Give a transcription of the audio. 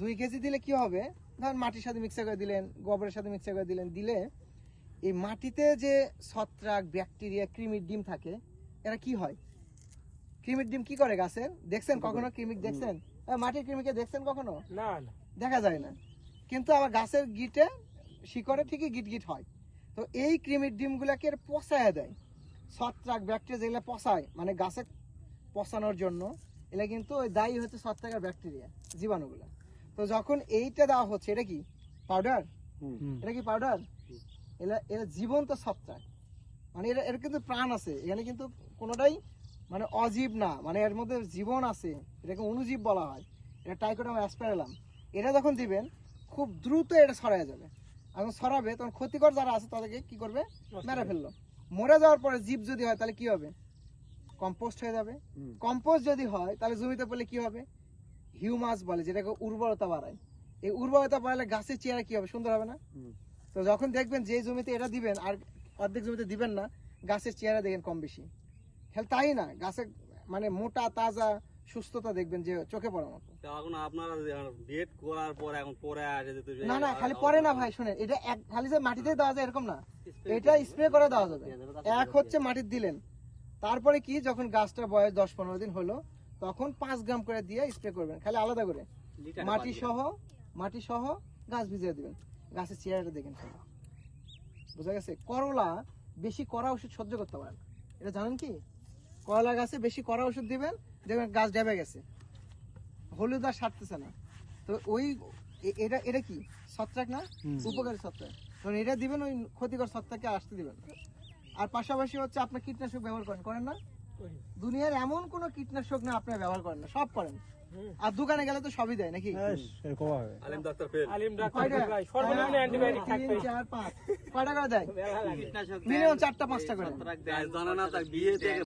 দুই কেজি দিলে কি হবে? ধরেন মাটির সাথে মিক্সার করে দিলেন গোবরের সাথে মিক্সার করে দিলেন দিলে এই মাটিতে যে ছত্রাক ব্যাকটেরিয়া কৃমির ডিম থাকে এরা কি হয়? কৃমির ডিম কি করে গাছের? দেখছেন কখনো কৃমিক দেখছেন? মাটির কৃমিকে দেখছেন কখনো? না দেখা যায় না। কিন্তু আবার গাছের গিটে শিকড়ে ঠিকই গিট গিট হয়। তো এই কৃমির ডিমগুলোকে এর পচায় দেয়। ছত্রাক ব্যাকটেরিয়া যেগুলো পচায় মানে গাছে পচানোর জন্য এগুলো কিন্তু ওই দায়ী হচ্ছে ছত্রাক আর ব্যাকটেরিয়া জীবাণুগুলো। তো যখন এইটা দেওয়া হচ্ছে এটা কি? পাউডার এটা কি পাউডার এরা এরা জীবন্ত ছত্রাক মানে এরা এর কিন্তু প্রাণ আছে। এখানে কিন্তু কোনোটাই মানে অজীব না। মানে এর মধ্যে জীবন আছে। এটাকে অনুজীব বলা হয়। এটা টাইকোটাম অ্যাসপারেলাম এটা যখন দিবেন খুব দ্রুত এটা ছড়ায় যাবে। এখন ছড়াবে তখন ক্ষতিকর যারা আছে তাদেরকে কি করবে? মেরে ফেলল। মরে যাওয়ার পরে জীব যদি হয় তাহলে কি হবে? কম্পোস্ট হয়ে যাবে। কম্পোস্ট যদি হয় তাহলে জমিতে পড়লে কি হবে? হিউমাস বলে যেটাকে উর্বরতা বাড়ায়। এই উর্বরতা বাড়ালে গাছের চেহারা কি হবে? সুন্দর হবে না? তো যখন দেখবেন যে জমিতে এটা দিবেন আর অর্ধেক জমিতে দিবেন না গাছের চেহারা দেখেন কম বেশি। খেল তাই না? গাছের মানে মোটা তাজা সুস্থতা দেখবেন যে চোখে পড়ার মতো। এখন আপনারা ডেট করার পর এখন পরে আসে না না খালি পরে না ভাই শুনেন এটা এক খালি যে মাটিতে দেওয়া যায় এরকম না। এটা স্প্রে করে দেওয়া যাবে। এক হচ্ছে মাটির দিলেন। তারপরে কি? যখন গাছটার বয়স দশ পনেরো দিন হলো তখন পাঁচ গ্রাম করে দিয়ে স্প্রে করবেন খালি আলাদা করে। মাটি সহ মাটি সহ গাছ ভিজিয়ে দিবেন। গাছের চেহারাটা দেখেন বুঝা গেছে? করলা বেশি কড়া ওষুধ সহ্য করতে পারে এটা জানেন কি? করলা গাছে বেশি কড়া ওষুধ দিবেন দেখবেন গাছ ডেবে গেছে। হলুদ আর সারতেছে না। তো ওই এটা এটা কি? ছত্রাক না? উপকারী ছত্রাক। তখন এটা দিবেন ওই ক্ষতিকর ছত্রাককে আসতে দিবেন আর পাশাপাশি হচ্ছে আপনার কীটনাশক ব্যবহার করেন। করেন না? করি। দুনিয়ার এমন কোন কীটনাশক না আপনি ব্যবহার করেন না সব করেন। আর দোকানে গেলে তো সবই দেয় নাকি? আলিম ডাক্তার ফেল। আলিম ডাক্তার কয়টা? ভাই সর্বনিম্ন অ্যান্টিবায়োটিক থাকবে। চার, পাঁচ। কয়টা করে দেয়? কীটনাশক মিনিমাম চারটা পাঁচটা করে। জানা না তার বিয়ে থেকে